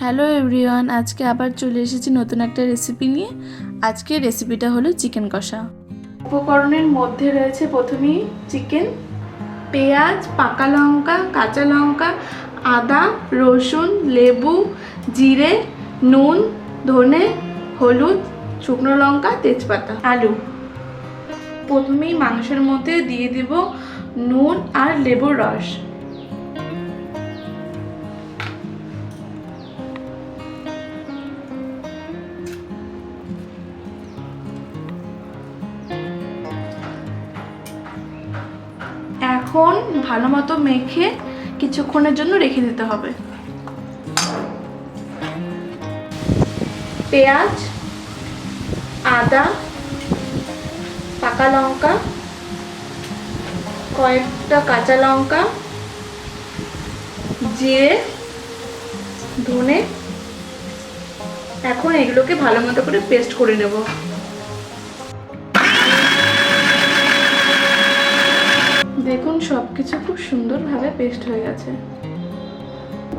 Hello everyone, আজকে আবার চলে এসেছি নতুন একটা রেসিপি নিয়ে। আজকে রেসিপিটা হলো চিকেন কষা। উপকরণের মধ্যে রয়েছে প্রথমেই চিকেন, পেঁয়াজ, পাকা লঙ্কা, কাঁচা লঙ্কা, আদা, রসুন, লেবু, জিরে, নুন, ধনে, হলুদ, শুকনো লঙ্কা, তেজপাতা, আলু। প্রথমেই মাংসের মধ্যে দিয়ে দিব নুন আর লেবুর রস। এখন ভালো মতো মেখে কিছুক্ষণের জন্য রেখে দিতে হবে। পেঁয়াজ, আদা, পাকা লঙ্কা, কয়েকটা কাঁচা লঙ্কা, জিরে, ধনে। এখন এগুলোকে ভালো মতো করে পেস্ট করে নেব। সব কিছু খুব সুন্দরভাবে পেস্ট হয়ে গেছে।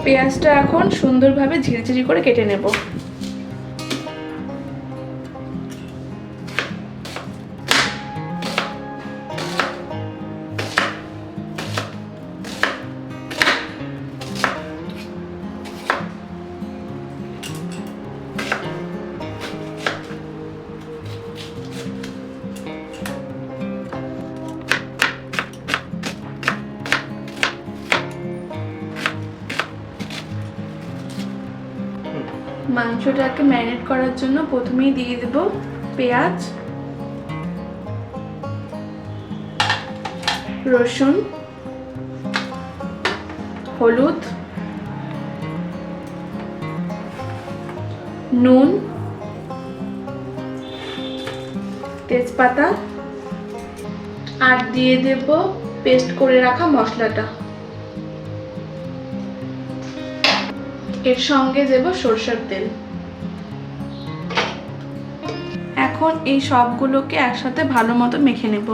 পেঁয়াজটা এখন সুন্দরভাবে ঝিরিঝিরি করে কেটে নেব। মাংসটাকে ম্যারিনেট করার জন্য প্রথমেই দিয়ে দেব পেঁয়াজ, রসুন, হলুদ, নুন, তেজপাতা, আর দিয়ে দেব পেস্ট করে রাখা মশলাটা। এর সঙ্গে দেব সরষের তেল। এখন এই সবগুলোকে একসাথে ভালো মতো মেখে নেব।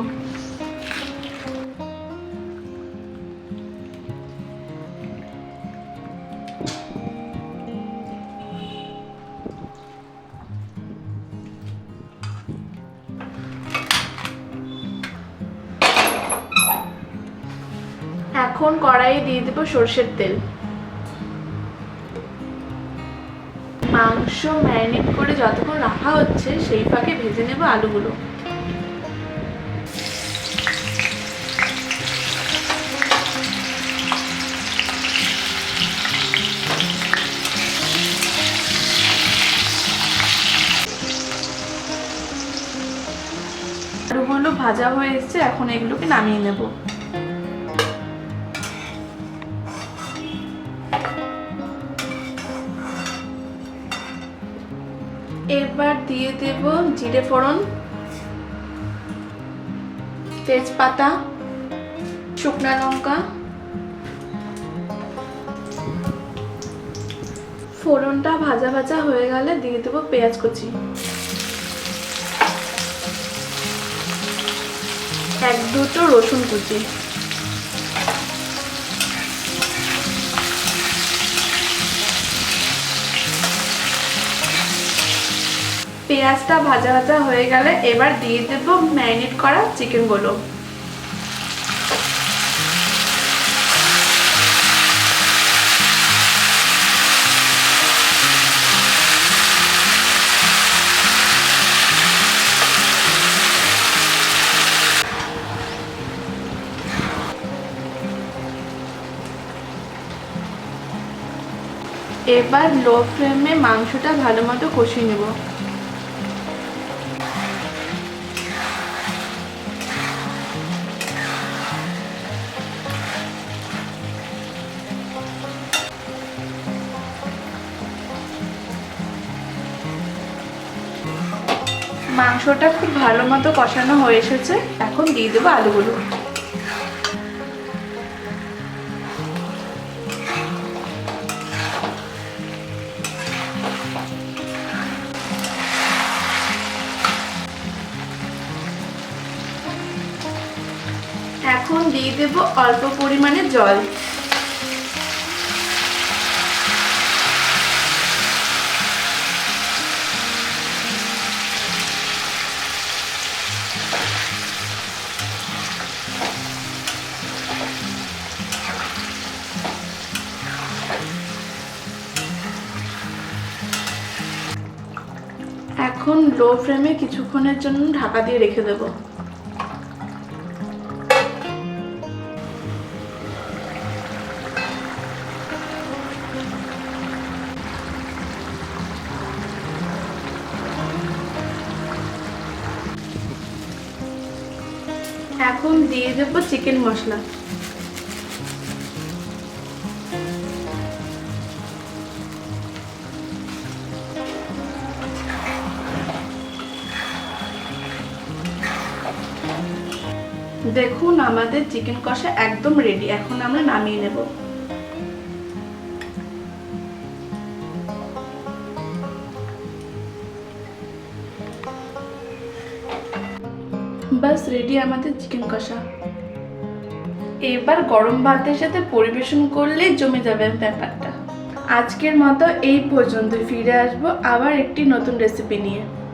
এখন কড়াইয়ে দিয়ে দেবো সরষের তেল। মাংস ম্যারিনেট করে যতক্ষণ রাখা হচ্ছে, সেই ফাঁকে ভেজে নেব আলুগুলো। আলুগুলো ভাজা হয়ে এসছে, এখন এগুলোকে নামিয়ে নেব। এবার দিয়ে দেব জিরে ফোড়ন, তেজপাতা, শুকনো লঙ্কা, ফোড়নটা ভাজা ভাজা হয়ে গেলে দিয়ে দেবো পেঁয়াজ কুচি। এক দুটো রসুন কুচি। পেঁয়াজটা ভাজা ভাজা হয়ে গেলে এবার দিয়ে দেবো ম্যারিনেট করা চিকেনগুলো এবার লো ফ্লেমে মাংসটা ভালো মতো কষিয়ে নেব। মাংসটা খুব ভালো মতো কষানো হয়ে এসেছে। এখন দিয়ে দেবো আলুগুলো। এখন দিয়ে দেবো অল্প পরিমাণে জল। এখন লো ফ্লেমে কিছুক্ষণের জন্য ঢাকা দিয়ে রেখে দেবো। এখন দিয়ে দেবো চিকেন মশলা। দেখুন, আমাদের চিকেন কষা একদম রেডি এখন আমরা নামিয়ে নেব। বাস রেডি আমাদের চিকেন কষা। এবার গরম ভাতের সাথে পরিবেশন করলেই জমে যাবে ব্যাপারটা। আজকের মতো এই পর্যন্ত ফিরে আসব আবার একটি নতুন রেসিপি নিয়ে।